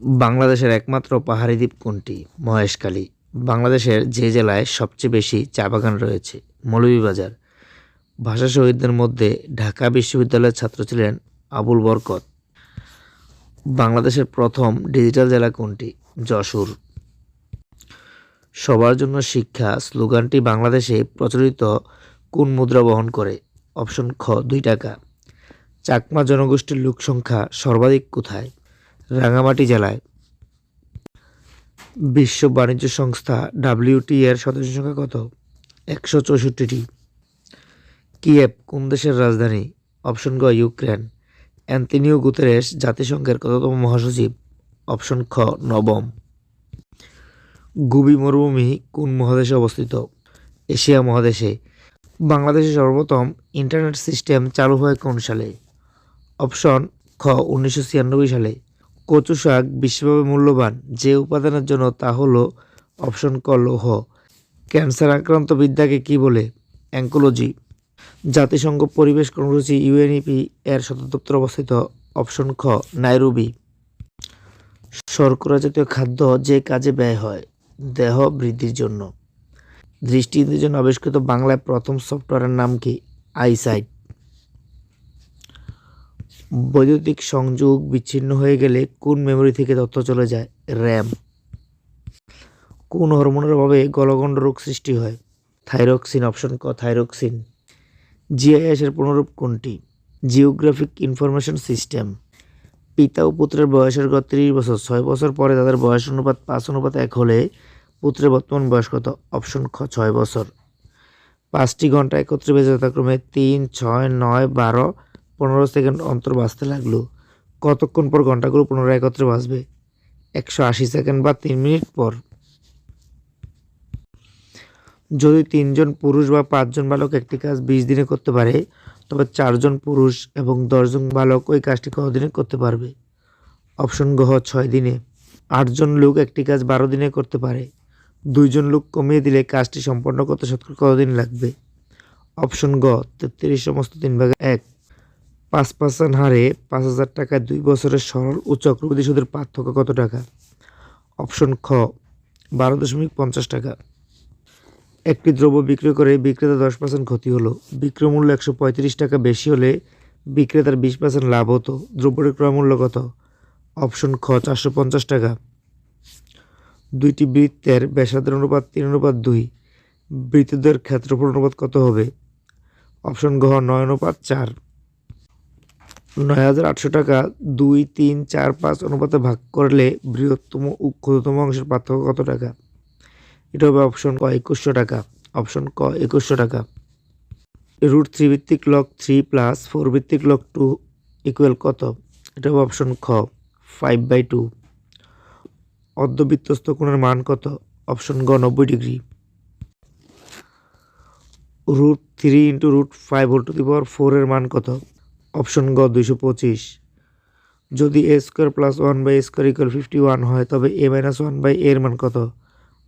বাংলাদেশের একমাত্র পাহাড়ি দ্বীপ কোনটি? মহেশখালী। বাংলাদেশের যে জেলায় সবচেয়ে বেশি চা বাগান রয়েছে, মৌলভীবাজার। ভাষা শহীদদের মধ্যে ঢাকা বিশ্ববিদ্যালয়ের ছাত্র ছিলেন আবুল বরকত। বাংলাদেশের প্রথম ডিজিটাল জেলা কোনটি? যশোর। সবার জন্য শিক্ষা স্লোগানটি বাংলাদেশে প্রচলিত কোন মুদ্রা বহন করে? অপশন খ, দুই টাকা। চাকমা জনগোষ্ঠীর লোক সংখ্যা সর্বাধিক কোথায়? রাঙামাটি জেলায়। বিশ্ব বাণিজ্য সংস্থা ডাব্লিউটি এর সদস্য সংখ্যা কত? একশো চৌষট্টিটি। কিয়েভ, কোন দেশের রাজধানী? অপশন গ, ইউক্রেন। অ্যান্টনিও গুতেরেস জাতিসংঘের কততম মহাসচিব? অপশন খ, নবম। গুবি মরুভূমি কোন মহাদেশে অবস্থিত? এশিয়া মহাদেশে। বাংলাদেশে সর্বপ্রথম ইন্টারনেট সিস্টেম চালু হয় কোন সালে? অপশন খ, উনিশশো ছিয়ানব্বই সালে। কচু শাক বিশ্বভাবে মূল্যবান। যে উপাদানের জন্য তা হলো অপশন ক, লৌহ। ক্যান্সার আক্রান্ত বিদ্যাকে কি বলে? অ্যাঙ্কোলজি জাতিসংঘ পরিবেশ কর্মসূচি ইউএনইপি এর সদর অবস্থিত। অপশন খ, নাইরুবি। শর্করা জাতীয় খাদ্য যে কাজে ব্যয় হয়, দেহ বৃদ্ধির জন্য। দৃষ্টিহীনদের জন্য আবিষ্কৃত বাংলায় প্রথম সফটওয়্যারের নাম কি? আইসাইট। বৈদ্যুতিক সংযোগ বিচ্ছিন্ন হয়ে গেলে কোন মেমোরি থেকে তথ্য চলে যায়? র্যাম। কোন হরমোনের অভাবে গলগণ্ড রোগ সৃষ্টি হয়? থাইরক্সিন, অপশন ক, থাইরক্সিন। জিআইএসের পুনরূপ কোনটি? Geographic information system. পিতা ও পুত্রের বয়সের গত তিরিশ বছর। ছয় বছর পরে তাদের বয়স অনুপাত পাঁচ, অনুপাত এক হলে পুত্রের বর্তমান বয়স কত? অপশন খ, ছয় বছর। পাঁচটি ঘণ্টা একত্রে বেজে যথাক্রমে তিন, ছয়, নয়, বারো পনেরো সেকেন্ড অন্তর বাঁচতে লাগল, কতক্ষণ পর ঘন্টাগুলো পুনরায় একত্রে বাজবে একশো আশি সেকেন্ড বা তিন মিনিট পর। যদি তিনজন পুরুষ বা পাঁচজন বালক একটি কাজ বিশ দিনে করতে পারে, তবে চারজন পুরুষ এবং দশজন বালক ওই কাজটি কতদিনে করতে পারবে? অপশন গহ ছয় দিনে। আটজন লোক একটি কাজ বারো দিনে করতে পারে। দুইজন লোক কমিয়ে দিলে কাজটি সম্পন্ন করতে শতকরা কতদিন লাগবে? অপশন গ, তেত্রিশ সমস্ত তিন ভাগে এক। পাঁচ পার্সেন্ট হারে পাঁচ হাজার টাকায় দুই বছরের সরল ও চক্রবৃদ্ধি সুদের পার্থক্য কত টাকা? অপশন খ, বারো দশমিক পঞ্চাশ টাকা। একটি দ্রব্য বিক্রয় করে বিক্রেতা দশ পার্সেন্ট ক্ষতি হলো। বিক্রয় মূল্য একশো পঁয়ত্রিশ টাকা বেশি হলে বিক্রেতার বিশ পার্সেন্ট লাভ হতো। দ্রব্যটির ক্রয় মূল্য কত? অপশন খ, চারশো পঞ্চাশ টাকা। দুইটি বৃত্তের ব্যাসার্ধের অনুপাত তিন, অনুপাত দুই। বৃত্তদের ক্ষেত্রফল অনুপাত কত হবে? অপশন ঘ, নয়, অনুপাত চার। নয় হাজার আটশো টাকা দুই, তিন, চার, পাঁচ অনুপাতে ভাগ করলে বৃহত্তম ও ক্ষুদ্রতম অংশের পার্থক্য কত টাকা? এটা হবে অপশন ক, একুশশো টাকা। অপশন ক, একুশশো টাকা। রুট থ্রি ভিত্তিক লক থ্রি প্লাস ফোর ভিত্তিক লক টু ইকুয়াল কত? এটা হবে অপশন খ ফাইভ বাই টু অর্ধবৃত্তস্থ কোণের মান কত? অপশন গ, নব্বই degree. Root three into root five whole to the power ফোরের মান কত? অপশন গ, দুইশো পঁচিশ। যদি a square plus one by square equal fifty one হয়, তবে এ মাইনাস ওয়ান বাই এর মান কত?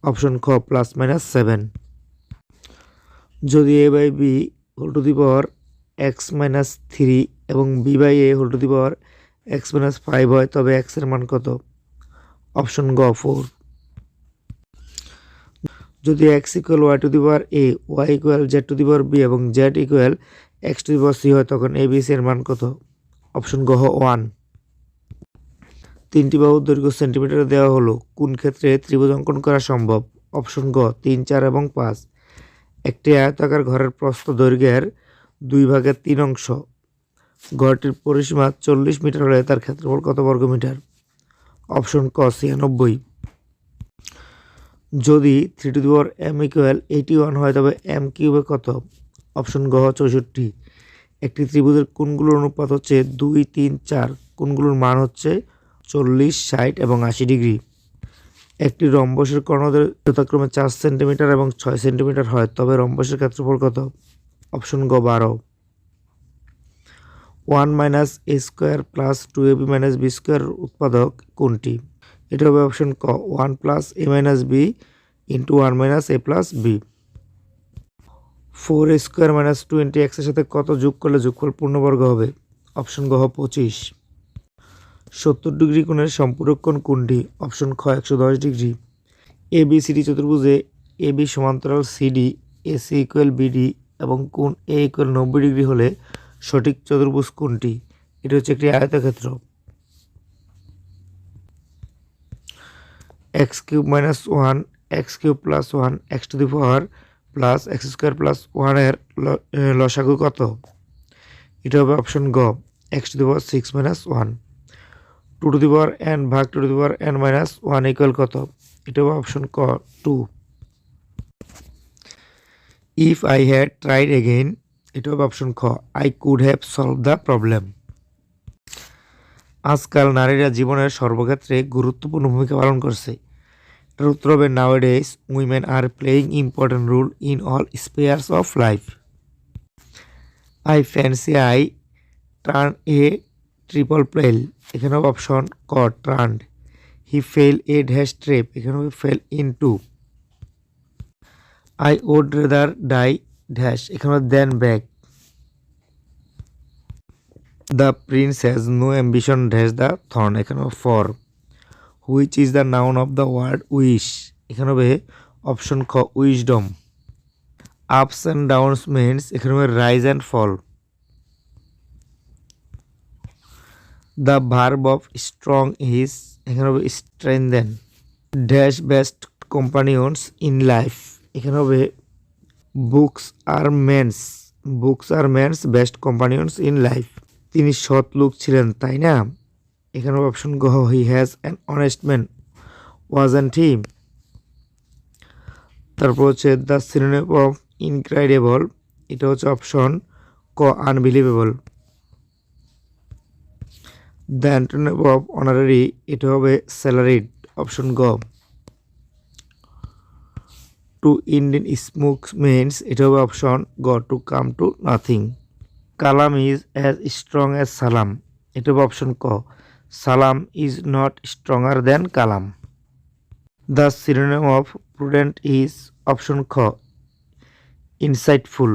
অপশন খ প্লাস মাইনাস সেভেন যদি a by b whole to the power x minus three এবং b by a whole to the power x minus five হয়, তবে এক্সের মান কত? অপশন গ ফোর যদি x equal y to the power a y equal z to the power b এবং z equal x to c হয় তখন এ বি সি এর মান কত? অপশন গ ওয়ান তিনটি বাহুর দৈর্ঘ্য সেন্টিমিটারে দেওয়া হলো। কোন ক্ষেত্রে ত্রিভুজ অঙ্কন করা সম্ভব? অপশন গ তিন, চার এবং পাঁচ। একটি আয়তাকার ঘরের প্রস্থ দৈর্ঘ্যের দুই ভাগের তিন অংশ। ঘরটির পরিসীমা চল্লিশ মিটার হলে তার ক্ষেত্রফল কত বর্গ মিটার অপশন ক, ছিয়ানব্বই। যদি three to the power m equal eighty one হয় তবে এম কিউবে কত? অপশন গ চৌষট্টি। একটি ত্রিভুজের কোনগুলোর অনুপাত হচ্ছে দুই, তিন, চার। কোনগুলোর মান হচ্ছে চল্লিশ, ষাট এবং আশি ডিগ্রি। একটি রম্বসের কর্ণদের যথাক্রমে চার সেন্টিমিটার এবং ছয় সেন্টিমিটার হয়, তবে রম্বসের ক্ষেত্রফল কত? অপশন গ, বারো। One minus a square plus two a b minus b square উৎপাদক কোনটি? এটা হবে অপশন ক। One plus a minus b into one minus a plus b. Four square minus twenty এক্সের সাথে কত যোগ করলে যোগফল পূর্ণবর্গ হবে? অপশন গ, পঁচিশ। সত্তর ডিগ্রি কোণের সম্পূরক কোণ কোনটি? অপশন খ, একশো দশ ডিগ্রি। এ, বি সিডি চতুর্ভুজে এ, বি সমান্তরাল CD A, C equal BD এবং কোণ এ ইকুয়াল নব্বই ডিগ্রি হলে সঠিক চতুর্ভুজ কোনটি? এটি হচ্ছে একটি আয়তক্ষেত্র। X cube minus one, x cube plus one, x to the power plus x square plus ওয়ানের লসাগু কত? এটা হবে অপশন গ, x to the power six minus one. Two to the power n ভাগ two to the power n minus one equal কত? এটা হবে অপশন ক, two. If I had tried again এটা হবে অপশন খ I could have solve the problem আজকাল নারীরা জীবনের সর্বক্ষেত্রে গুরুত্বপূর্ণ ভূমিকা পালন করছে। এটার উত্তর women are playing important role in all spheres of life I fancy I turn a trifle pale এখানে হবে অপশন ক trend he fell a dash ট্রেপ এখানে হবে fell into I would rather die dash এখানে then back the prince has no ambition dash the thorn এখানে for which is the noun of the word wish এখানে হবে option খ wisdom ups and downs means এখানে হবে rise and fall the verb of strong is এখানে হবে strengthen dash best companions in life এখানে হবে books are men's books are men's best companions in life তিনি সৎ লোক ছিলেন, তাই না? এখানে অপশন গহ he has an honest man was and he তারপর হচ্ছে দ্য সিনোনিম অফ ইনক্রাইডেবল এটা হচ্ছে অপশন ক unbelievable the antonym of honorary এটা হবে স্যালারিড অপশন গ টু ইন্ডিয়ান স্মোক মিনস এটা হবে অপশন গ to come to nothing Kalam is as strong as Salam এটা হবে অপশন ক. Salam is not stronger than Kalam. The synonym of prudent is option খ, insightful.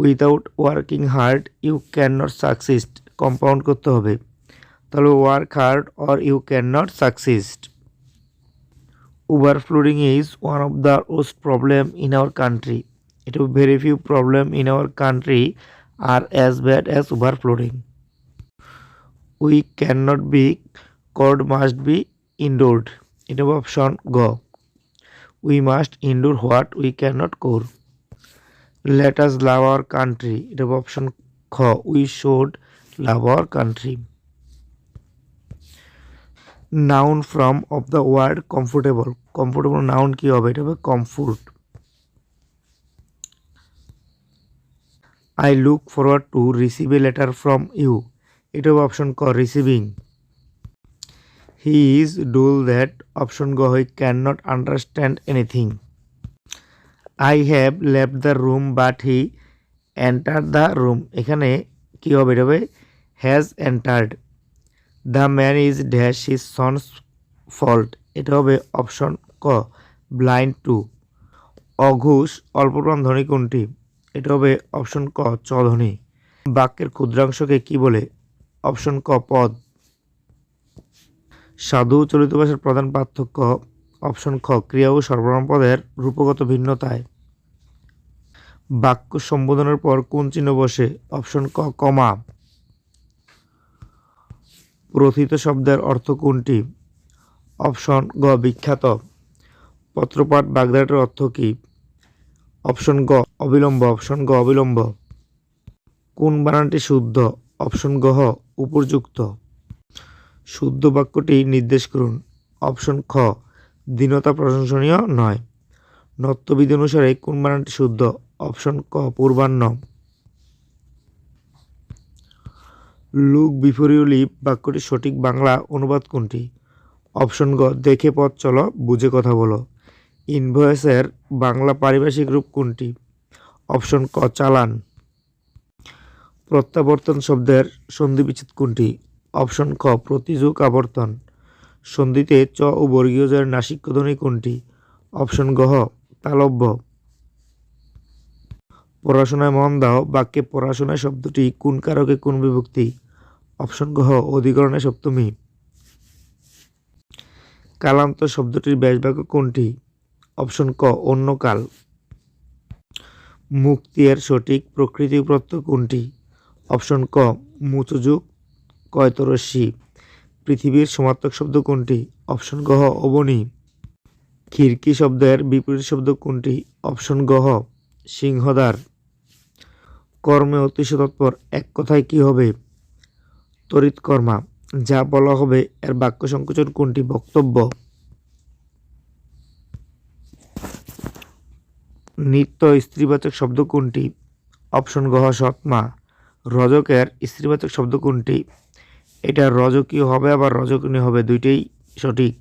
Without working hard, you can not succeed. Compound করতে হবে। তাহলে work hard or you can not succeed. Overflooding is one of the worst problem in our country. এটা very few problem in our country are as bad as overflooding we can not be cured must be endured এটা হবে option গ we must endure what we can not cure let us love our country এটা হবে option খ we should love our country noun form of the word comfortable comfortable noun কী হবে? এটা হবে comfort I look forward to receive a letter from you এটা হবে option ক receiving he is dull that option গ he can not understand anything I have left the room but he enter the room এখানে কী হবে? এটা হবে has entered the man is dash his son's fault এটা হবে option ক blind to অঘুষ, অল্পপ্রাণ ধ্বনি কোনটি? এটা হবে অপশন ক চ বাক্যের ক্ষুদ্রাংশকে কি বলে? অপশন ক, পদ। সাধু চলিত ভাষার প্রধান পার্থক্য অপশন খ, ক্রিয়া ও সর্বনাম পদের রূপগত ভিন্নতায়। বাক্য সম্বোধনের পর কোন চিহ্ন বসে? অপশন ক, কমা। প্রথিত শব্দের অর্থ কোনটি? অপশন গ, বিখ্যাত। পত্রপাঠ বাগদাটের অর্থ কী? অপশন গ, অবিলম্ব। অপশন গ, অবিলম্ব। কোন বানানটি শুদ্ধ? অপশন গ, হ। উপযুক্ত। শুদ্ধ বাক্যটি নির্দেশ করুন। অপশন খ, দীনতা প্রশংসনীয় নয়। নত্যবিধি অনুসারে কোন বানানটি শুদ্ধ? অপশন ক, পূর্বাহ্ন। লুক বিফোর ইউ লিভ বাক্যটির সঠিক বাংলা অনুবাদ কোনটি? অপশন গ, দেখে পথ চলো, বুঝে কথা বলো। ইনভয়েসের বাংলা পারিভাষিক রূপ কোনটি? অপশন ক, চালান। প্রত্যাবর্তন শব্দের সন্ধি বিচ্ছেদ কোনটি? অপশন ক, প্রতিযোগ আবর্তন। সন্ধিতে চ ও বর্গীয় জয়ের নাসিক্য ধ্বনি কোনটি? অপশন গহ তালব্য। পড়াশোনায় মন দাও, বাক্যে পড়াশোনায় শব্দটি কোন কারকে কোন বিভক্তি? অপশন গহ অধিকরণে সপ্তমী। কালান্ত শব্দটির ব্যাসবাক্য কোনটি? অপশন ক অন্য কাল মুক্তি এর সঠিক প্রকৃতি প্রত্যয় কোনটি? অপশন ক মুচুযুগ কয়তরস্যি পৃথিবীর সমার্থক শব্দ কোনটি? অপশন গহ অবনী। খিড়কি শব্দের বিপরীত শব্দ কোনটি? অপশন গহ সিংহদ্বার। কর্মে অতিশ তৎপর, এক কথায় কি হবে? তড়িৎ কর্মা যা বলা হবে এর বাক্য সংকোচন কোনটি? বক্তব্য। নিত্য স্ত্রীবাচক শব্দ কোনটি? অপশন গহ সৎমা। রজকের স্ত্রীবাচক শব্দ কোনটি এটা রজকীয় হবে আবার রজকনী হবে দুইটাই সঠিক।